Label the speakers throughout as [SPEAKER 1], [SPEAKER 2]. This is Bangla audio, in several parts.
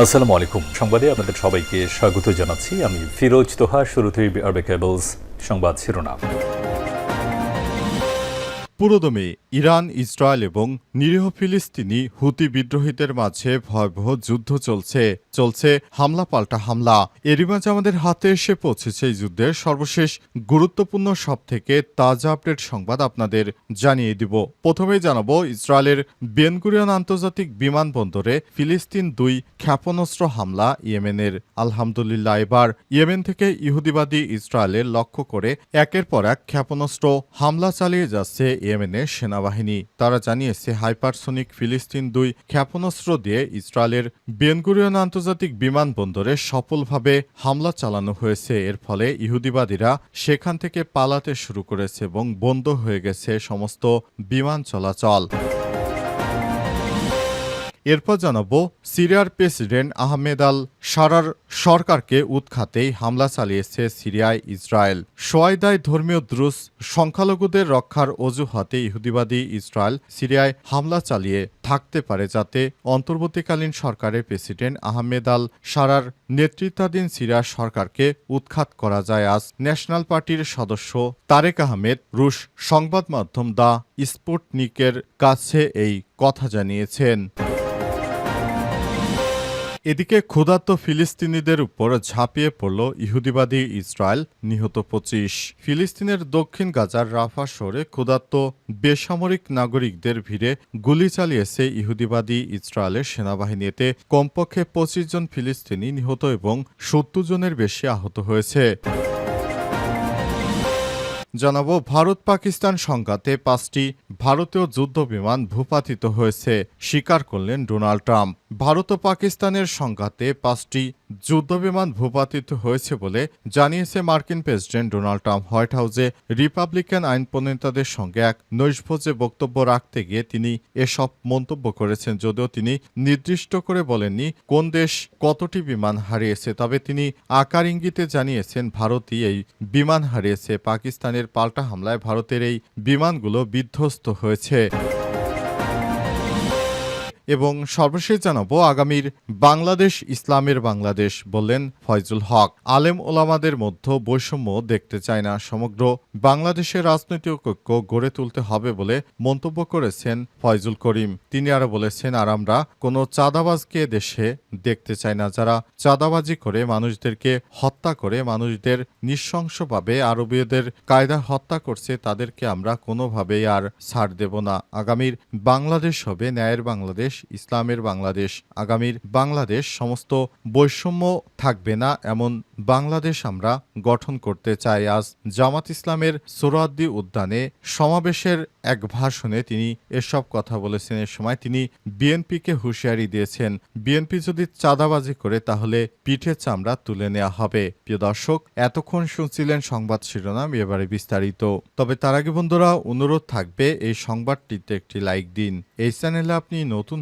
[SPEAKER 1] আসসালামু আলাইকুম। সংবাদে আপনাদের সবাইকে স্বাগত জানাচ্ছি। আমি ফিরোজ তোহা শুরুতেই আরবে কেবলস সংবাদ শিরোনাম।
[SPEAKER 2] পুরোদমে ইরান, ইসরায়েল এবং নিরীহ ফিলিস্তিনি হুতি বিদ্রোহীদের মাঝে ভয়াবহ যুদ্ধ চলছে। চলছে হামলা পাল্টা হামলা। এরই মাঝে আমাদের হাতে এসে পৌঁছেছে এই যুদ্ধের সর্বশেষ গুরুত্বপূর্ণ সব থেকে তাজা আপডেট সংবাদ আপনাদের জানিয়ে দিব। প্রথমেই জানাব, ইসরায়েলের বেনগুরিয়ান আন্তর্জাতিক বিমানবন্দরে ফিলিস্তিন দুই ক্ষেপণাস্ত্র হামলা ইয়েমেনের। আলহামদুলিল্লাহ, এবার ইয়েমেন থেকে ইহুদিবাদী ইসরায়েলের লক্ষ্য করে একের পর এক ক্ষেপণাস্ত্র হামলা চালিয়ে যাচ্ছে ইয়েমেনের সেনাবাহিনী। তারা জানিয়েছে, হাইপারসোনিক ফিলিস্তিন দুই ক্ষেপণাস্ত্র দিয়ে ইসরায়েলের বেনগুরিয়ন আন্তর্জাতিক বিমানবন্দরে সফলভাবে হামলা চালানো হয়েছে। এর ফলে ইহুদিবাদীরা সেখান থেকে পালাতে শুরু করেছে এবং বন্ধ হয়ে গেছে সমস্ত বিমান চলাচল। এরপর জানাব সিরিয়ার প্রেসিডেন্ট আহমেদ আল সারার সরকারকে উৎখাতেই হামলা চালিয়েছে সিরিয়ায় ইসরায়েল। সোয়াইদায় ধর্মীয় দ্রুস সংখ্যালঘুদের রক্ষার অজুহাতে ইহুদিবাদী ইসরায়েল সিরিয়ায় হামলা চালিয়ে থাকতে পারে যাতে অন্তর্বর্তীকালীন সরকারের প্রেসিডেন্ট আহমেদ আল সারার নেতৃত্বাধীন সিরিয়ার সরকারকে উৎখাত করা যায়। আজ ন্যাশনাল পার্টির সদস্য তারেক আহমেদ রুশ সংবাদ মাধ্যম দ্য স্পুটনিকের কাছে এই কথা জানিয়েছেন। এদিকে ক্ষুধার্ত ফিলিস্তিনিদের উপর ঝাঁপিয়ে পড়ল ইহুদিবাদী ইসরায়েল, নিহত পঁচিশ। ফিলিস্তিনের দক্ষিণ গাজার রাফা শহরে ক্ষুধার্ত বেসামরিক নাগরিকদের ভিড়ে গুলি চালিয়েছে ইহুদিবাদী ইসরায়েলের সেনাবাহিনীতে কমপক্ষে পঁচিশ জন ফিলিস্তিনি নিহত এবং সত্তর জনের বেশি আহত হয়েছে। জানাব ভারত পাকিস্তান সংঘাতে পাঁচটি ভারতীয় যুদ্ধ বিমান ভূপাতিত হয়েছে। স্বীকার করলেন ডোনাল্ড ট্রাম্প। ভারত ও পাকিস্তানের সংঘাতে পাঁচটি যুদ্ধবিমান ভূপাতিত হয়েছে বলে জানিয়েছে মার্কিন প্রেসিডেন্ট ডোনাল্ড ট্রাম্প হোয়াইট হাউসে। রিপাবলিকান আইন প্রণেতাদের সঙ্গে এক নৈশভোজে বক্তব্য রাখতে গিয়ে তিনি এসব মন্তব্য করেছেন, যদিও তিনি নির্দিষ্ট করে বলেননি কোন দেশ কতটি বিমান হারিয়েছে। তবে তিনি আকার ইঙ্গিতে জানিয়েছেন, ভারতই এই বিমান হারিয়েছে। পাকিস্তানের পাল্টা হামলায় ভারতের এই বিমানগুলো বিধ্বস্ত হয়েছে। এবং সর্বশেষ জানাব আগামীর বাংলাদেশ ইসলামের বাংলাদেশ বললেন ফয়জুল হক। আলেম ওলামাদের মধ্যে বৈষম্য দেখতে চায় না সমগ্র বাংলাদেশের রাজনৈতিক ঐক্য গড়ে তুলতে হবে বলে মন্তব্য করেছেন ফয়জুল করিম। তিনি আরও বলেছেন, আর আমরা কোনো চাঁদাবাজকে দেশে দেখতে চাই না। যারা চাঁদাবাজি করে মানুষদেরকে হত্যা করে, মানুষদের নৃশংসভাবে আরবীয়দের কায়দা হত্যা করছে, তাদেরকে আমরা কোনোভাবেই আর ছাড় দেব না। আগামীর বাংলাদেশ হবে ন্যায়ের বাংলাদেশ ইসলামের বাংলাদেশ। আগামীর বাংলাদেশ সমস্ত বৈষম্য থাকবে না এমন বাংলাদেশ আমরা গঠন করতে চাই। আজ জামাত ইসলামের সোরাদ্দি উদ্যানে সমাবেশের এক ভাষণে তিনি এসব কথা বলেছেন। এ সময় তিনি বিএনপিকে হুঁশিয়ারি দিয়েছেন। বিএনপি যদি চাঁদাবাজি করে, তাহলে পিঠে চামড়া তুলে নেওয়া হবে। প্রিয় দর্শক, এতক্ষণ শুনছিলেন সংবাদ শিরোনাম, এবারে বিস্তারিত। তবে তার আগে বন্ধুরা, অনুরোধ থাকবে এই সংবাদটিতে একটি লাইক দিন। এই চ্যানেলে আপনি নতুন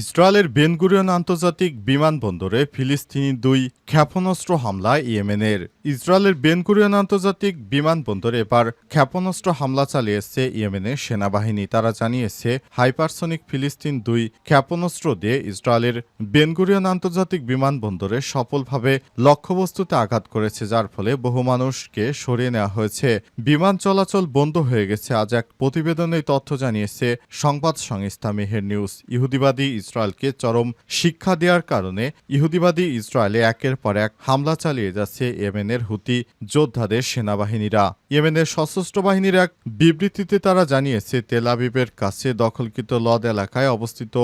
[SPEAKER 2] ইসরায়েলের বেনগুরিয়ন আন্তর্জাতিক বিমানবন্দরে ফিলিস্তিনি দুই ক্ষেপণাস্ত্র হামলা ইয়েমেনের। ইসরায়েলের বেনগুরিয়ন আন্তর্জাতিক বিমানবন্দরে এবার ক্ষেপণাস্ত্র হামলা চালিয়েছে ইয়েমেনের সেনাবাহিনী। তারা জানিয়েছে, হাইপারসনিক ফিলিস্তিন দুই ক্ষেপণাস্ত্র দিয়ে ইসরায়েলের বেনগুরিয়ন আন্তর্জাতিক বিমানবন্দরে সফলভাবে লক্ষ্যবস্তুতে আঘাত করেছে, যার ফলে বহু মানুষকে সরিয়ে নেওয়া হয়েছে। বিমান চলাচল বন্ধ হয়ে গেছে। আজ এক প্রতিবেদনে তথ্য জানিয়েছে সংবাদ সংস্থা মেহের নিউজ। ইহুদিবাদী ইসরায়েলকে চরম শিক্ষা দেওয়ার কারণে ইহুদিবাদী ইসরায়েলে একের পর এক হামলা চালিয়ে যাচ্ছে ইয়েমেনের হুতি যোদ্ধাদের সেনাবাহিনীরা। ইয়েমেনের সশস্ত্র বাহিনীর এক বিবৃতিতে তারা জানিয়েছে, তেল আবিবের কাছে দখলকৃত লদ এলাকায় অবস্থিত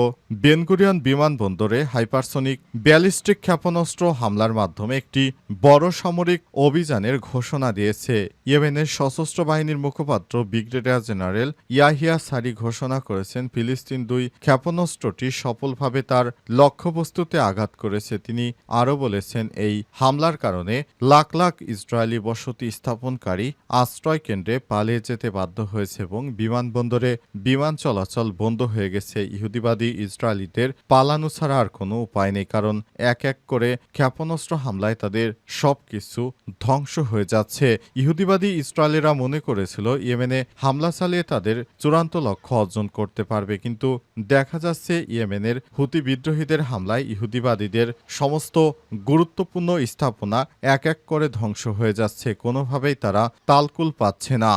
[SPEAKER 2] বেনগুরিয়ান বিমানবন্দরে হাইপারসনিক ব্যালিস্টিক ক্ষেপণাস্ত্র হামলার মাধ্যমে একটি বড় সামরিক অভিযানের ঘোষণা দিয়েছে। ইয়েমেনের সশস্ত্র বাহিনীর মুখপাত্র ব্রিগেডিয়ার জেনারেল ইয়াহিয়া সারি ঘোষণা করেছেন, ফিলিস্তিন দুই ক্ষেপণাস্ত্রটি সফলভাবে তার লক্ষ্যবস্তুতে আঘাত করেছে। তিনি আরও বলেছেন, এই হামলার কারণে লাখ লাখ ইসরায়েলি বসতি স্থাপনকারী আশ্রয় কেন্দ্রে পালিয়ে যেতে বাধ্য হয়েছে এবং বিমানবন্দরে বিমান চলাচল বন্ধ হয়ে গেছে। ইহুদিবাদী ইসরায়েলিদের পালানো ছাড়া আর কোনো উপায় নেই, কারণ এক এক করে ক্ষেপণাস্ত্র হামলায় তাদের সবকিছু ধ্বংস হয়ে যাচ্ছে। ইহুদিবাদী ইসরায়েলিরা মনে করেছিল, ইয়েমেনে হামলা চালিয়ে তাদের চূড়ান্ত লক্ষ্য অর্জন করতে পারবে, কিন্তু দেখা যাচ্ছে ইয়েমেনের হুতি বিদ্রোহীদের হামলায় ইহুদিবাদীদের সমস্ত গুরুত্বপূর্ণ স্থাপনা এক এক করে ধ্বংস হয়ে যাচ্ছে। কোনোভাবেই তারা তালকুল পাচ্ছে না।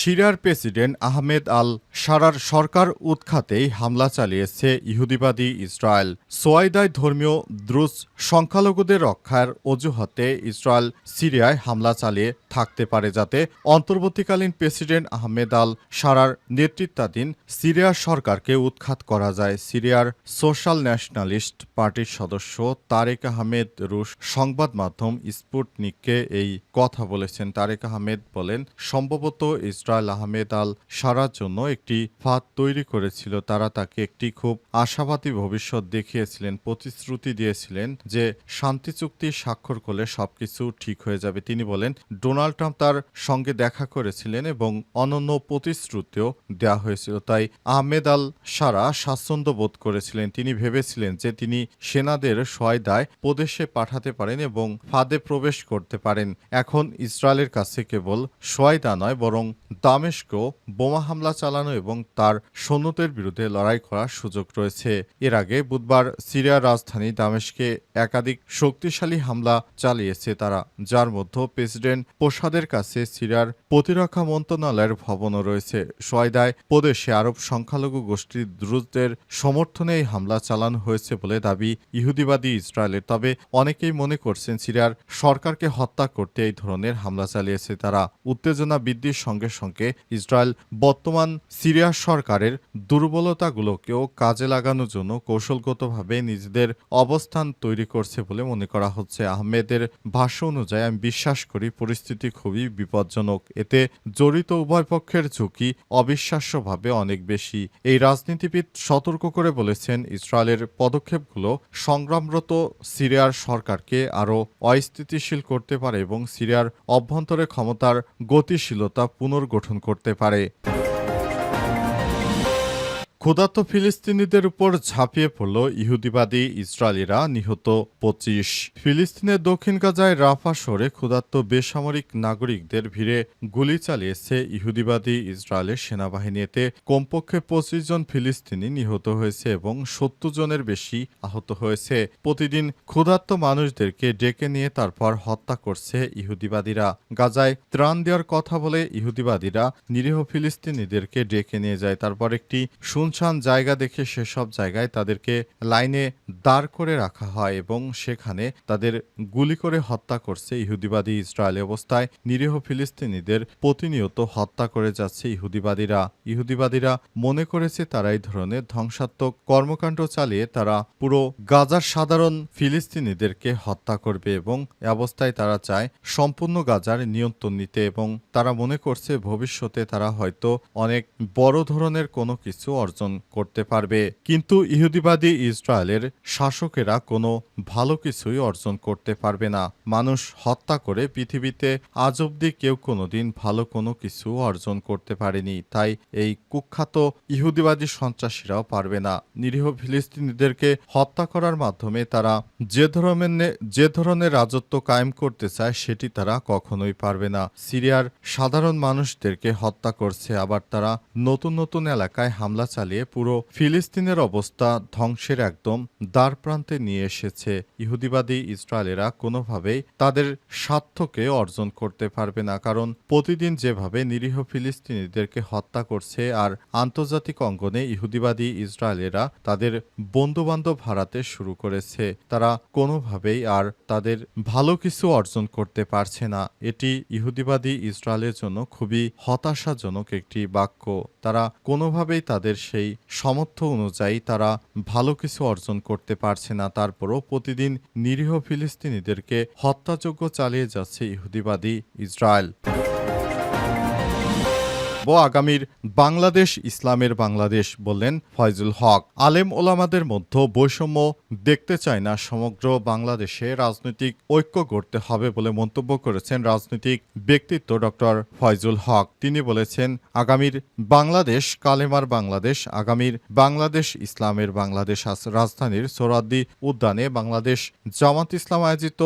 [SPEAKER 2] সিরিয়ার প্রেসিডেন্ট আহমেদ আল সারার সরকার উৎখাতেই হামলা চালিয়েছে ইহুদিবাদী ইসরায়েল। সোয়াইদায় ধর্মীয় দ্রুজ সংখ্যালঘুদের রক্ষার অজুহাতে ইসরায়েল সিরিয়ায় হামলা চালিয়ে থাকতে পারে যাতে অন্তর্বর্তীকালীন প্রেসিডেন্ট আহমেদ আল সারার নেতৃত্বাধীন সিরিয়ার সরকারকে উৎখাত করা যায়। সিরিয়ার সোশ্যাল ন্যাশনালিস্ট পার্টির সদস্য তারেক আহমেদ রুশ সংবাদ মাধ্যম স্পুটনিককে এই কথা বলেছেন। তারেক আহমেদ বলেন, সম্ভবত ইসরায়েল আহমেদ আল সারার জন্য একটি ফাঁদ তৈরি করেছিল। তারা তাকে একটি খুব আশাবাদী ভবিষ্যৎ দেখিয়েছিলেন, প্রতিশ্রুতি দিয়েছিলেন যে শান্তি চুক্তি স্বাক্ষর করলে সবকিছু ঠিক হয়ে যাবে। তিনি বলেন, ডোনাল্ড ট্রাম্প তার সঙ্গে দেখা করেছিলেন এবং অনন্য প্রতিশ্রুতিও দেওয়া হয়েছিল। তাই আহমেদ আল সারা স্বাচ্ছন্দ্য বোধ করেছিলেন। তিনি ভেবেছিলেন যে তিনি সেনাদের সয়দায় প্রদেশে পাঠাতে পারেন এবং ফাঁদে প্রবেশ করতে পারেন। এখন ইসরায়েলের কাছে কেবল সোয়াইদা নয়, বরং দামেস্কো বোমা হামলা চালানো এবং তার সৈন্যদের বিরুদ্ধে লড়াই করার সুযোগ রয়েছে। এর আগে বুধবার সিরিয়ার রাজধানী দামেস্কে একাধিক শক্তিশালী হামলা চালিয়েছে তারা, যার মধ্যে প্রেসিডেন্ট প্রসাদের কাছে সিরিয়ার প্রতিরক্ষা মন্ত্রণালয়ের ভবনও রয়েছে। সোয়াইদায় প্রদেশে আরব সংখ্যালঘু গোষ্ঠীর দ্রুতদের সমর্থনে এই হামলা চালানো হয়েছে বলে দাবি ইহুদিবাদী ইসরায়েলের। তবে অনেকেই মনে করছেন সিরিয়ার সরকারকে হত্যা করতে এই ধরনের হামলা চালিয়েছে তারা। উত্তেজনা বৃদ্ধির সঙ্গে সঙ্গে ইসরায়েল বর্তমান সিরিয়ার সরকারের দুর্বলতাগুলোকেও কাজে লাগানোর জন্য কৌশলগতভাবে নিজেদের অবস্থান তৈরি করছে বলে মনে করা হচ্ছে। আহমেদের ভাষ্য অনুযায়ী, আমি বিশ্বাস করি পরিস্থিতি খুবই বিপজ্জনক। এতে জড়িত উভয় পক্ষের ঝুঁকি অবিশ্বাস্যভাবে অনেক বেশি। এই রাজনীতিবিদ সতর্ক করে বলেছেন, ইসরায়েলের পদক্ষেপগুলো সংগ্রামরত সিরিয়ার সরকারকে আরও অস্থিতিশীল করতে পারে এবং সিরিয়ার অভ্যন্তরে ক্ষমতার গতিশীলতা পুনর্গঠন করতে পারে। ক্ষুধার্ত ফিলিস্তিনিদের উপর ঝাঁপিয়ে পড়ল ইহুদিবাদী ইসরায়েলিরা নিহত পঁচিশ। ফিলিস্তিনের দক্ষিণ গাজায় রাফা শহরে ক্ষুধার্ত বেসামরিক নাগরিকদের ভিড়ে গুলি চালিয়েছে ইহুদিবাদী ইসরায়েলের সেনাবাহিনী। এতে কমপক্ষে পঁচিশ জন ফিলিস্তিনি নিহত হয়েছে এবং সত্তর জনের বেশি আহত হয়েছে। প্রতিদিন ক্ষুধার্ত মানুষদেরকে ডেকে নিয়ে তারপর হত্যা করছে ইহুদিবাদীরা। গাজায় ত্রাণ দেওয়ার কথা বলে ইহুদিবাদীরা নিরীহ ফিলিস্তিনিদেরকে ডেকে নিয়ে যায়। তারপর একটি শুনশান জায়গা দেখে সেসব জায়গায় তাদেরকে লাইনে দাঁড় করে রাখা হয় এবং সেখানে তাদের গুলি করে হত্যা করছে ইহুদিবাদী ইসরায়েল অবস্থায়। নিরীহ ফিলিস্তিনিদের প্রতিনিয়ত হত্যা করে যাচ্ছে ইহুদিবাদীরা। ইহুদিবাদীরা মনে করেছে তারা এই ধরনের ধ্বংসাত্মক কর্মকাণ্ড চালিয়ে তারা পুরো গাজার সাধারণ ফিলিস্তিনিদেরকে হত্যা করবে এবং অবস্থায় তারা চায় সম্পূর্ণ গাজার নিয়ন্ত্রণ নিতে এবং তারা মনে করছে ভবিষ্যতে তারা হয়তো অনেক বড় ধরনের কোনো কিছু অর্জন করতে পারবে। কিন্তু ইহুদিবাদী ইসরায়েলের শাসকেরা কোনো ভালো কিছুই অর্জন করতে পারবে না। মানুষ হত্যা করে পৃথিবীতে আজ অব্দি কেউ কোনোদিন ভালো কোনো কিছু অর্জন করতে পারেনি। তাই এই কুখ্যাত ইহুদিবাদী সন্ত্রাসীরাও পারবে না। নিরীহ ফিলিস্তিনিদেরকে হত্যা করার মাধ্যমে তারা যে ধরনের যে ধরনের রাজত্ব কায়েম করতে চায়, সেটি তারা কখনোই পারবে না। সিরিয়ার সাধারণ মানুষদেরকে হত্যা করছে। আবার তারা নতুন নতুন এলাকায় হামলা চালিয়ে পুরো ফিলিস্তিনের অবস্থা ধ্বংসের একদম দ্বার প্রান্তে নিয়ে এসেছে। ইহুদিবাদী ইসরায়েলেরা কোনোভাবেই তাদের স্বার্থকে অর্জন করতে পারবে না, কারণ প্রতিদিন যেভাবে নিরীহ ফিলিস্তিনিদেরকে হত্যা করছে আর আন্তর্জাতিক অঙ্গনে ইহুদিবাদী ইসরায়েলেরা তাদের বন্ধুবান্ধব হারাতে শুরু করেছে, তারা কোনোভাবেই আর তাদের ভালো কিছু অর্জন করতে পারছে না। এটি ইহুদিবাদী ইসরায়েলের জন্য খুবই হতাশাজনক একটি বাক্য। তারা কোনোভাবেই তাদের সেই সামর্থ্য অনুযায়ী তারা ভালো কিছু অর্জন করতে পারছে না। তারপরও প্রতিদিন নিরীহ ফিলিস্তিনিদেরকে হত্যাযোগ্য চালিয়ে যাচ্ছে ইহুদিবাদী ইসরায়েল। ও আগামীর বাংলাদেশ, ইসলামের বাংলাদেশ বললেন ফয়জুল হক। আলেম ওলামাদের মধ্যে বৈষম্য দেখতে চায় না, সমগ্র বাংলাদেশে রাজনৈতিক ঐক্য গড়তে হবে বলে মন্তব্য করেছেন রাজনৈতিক ব্যক্তিত্ব ডক্টর ফয়জুল হক। তিনি বলেছেন, আগামীর বাংলাদেশ কালেমার বাংলাদেশ, আগামীর বাংলাদেশ, ইসলামের বাংলাদেশ আজ রাজধানীর সোরাদ্দি উদ্যানে বাংলাদেশ জামাত ইসলাম আয়োজিত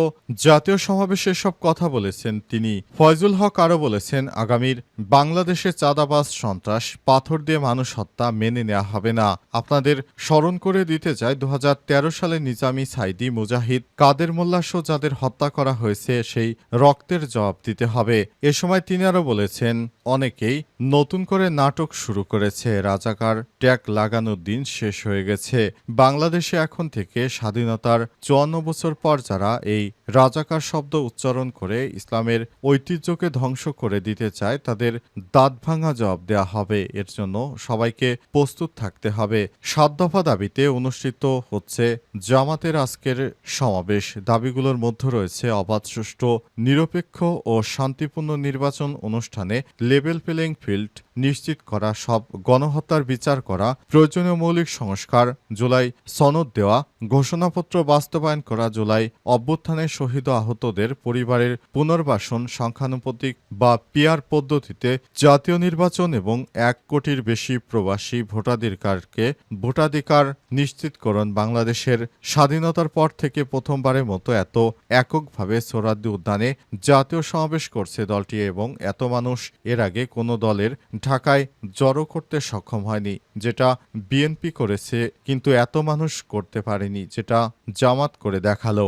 [SPEAKER 2] জাতীয় সমাবেশে সব কথা বলেছেন তিনি। ফয়জুল হক আরও বলেছেন, আগামীর বাংলাদেশে চাঁদাবাজ, সন্ত্রাস, পাথর দিয়ে মানুষ হত্যা মেনে নেওয়া হবে না। আপনাদের স্মরণ করে দিতে চাই দু হাজার তেরো সালে নিজামি সাইদি মুজাহিদ কাদের মোল্লা সহ যাদের হত্যা করা হয়েছে, সেই রক্তের জবাব দিতে হবে। এ সময় তিনি আরও বলেছেন অনেকেই নতুন করে নাটক শুরু করেছে। রাজাকার ট্যাগ লাগানোর দিন শেষ হয়ে গেছে। বাংলাদেশে এখন থেকে স্বাধীনতার চুয়ান্ন বছর পর যারা এই রাজাকার শব্দ উচ্চারণ করে ইসলামের ঐতিহ্যকে ধ্বংস করে দিতে চায়, তাদের দাঁত ভাঙা জবাব দেওয়া হবে। এর জন্য সবাইকে প্রস্তুত থাকতে হবে। সাত দফা দাবিতে অনুষ্ঠিত হচ্ছে জামাতের আজকের সমাবেশ। দাবিগুলোর মধ্যে রয়েছে অবাধ, সুষ্ঠু, নিরপেক্ষ ও শান্তিপূর্ণ নির্বাচন অনুষ্ঠানে level filling field নিশ্চিত করা, সব গণহত্যার বিচার করা, প্রয়োজনীয় মৌলিক সংস্কার, জুলাই সনদ দেওয়া, ঘোষণাপত্র বাস্তবায়ন করা, জুলাই অভ্যুত্থানে শহীদ আহতদের পরিবারের পুনর্বাসন সংখ্যানুপাতিক বা পিয়ার পদ্ধতিতে জাতীয় নির্বাচন এবং এক কোটির বেশি প্রবাসী ভোটাধিকারকে ভোটাধিকার নিশ্চিতকরণ বাংলাদেশের স্বাধীনতার পর থেকে প্রথমবারের মতো এত এককভাবে সোরাদ্দি উদ্যানে জাতীয় সমাবেশ করছে দলটি এবং এত মানুষ এর আগে কোনো দলের ঢাকায় জড়ো করতে সক্ষম হয়নি, যেটা বিএনপি করেছে, কিন্তু এত মানুষ করতে পারেনি, যেটা জামাত করে দেখাল।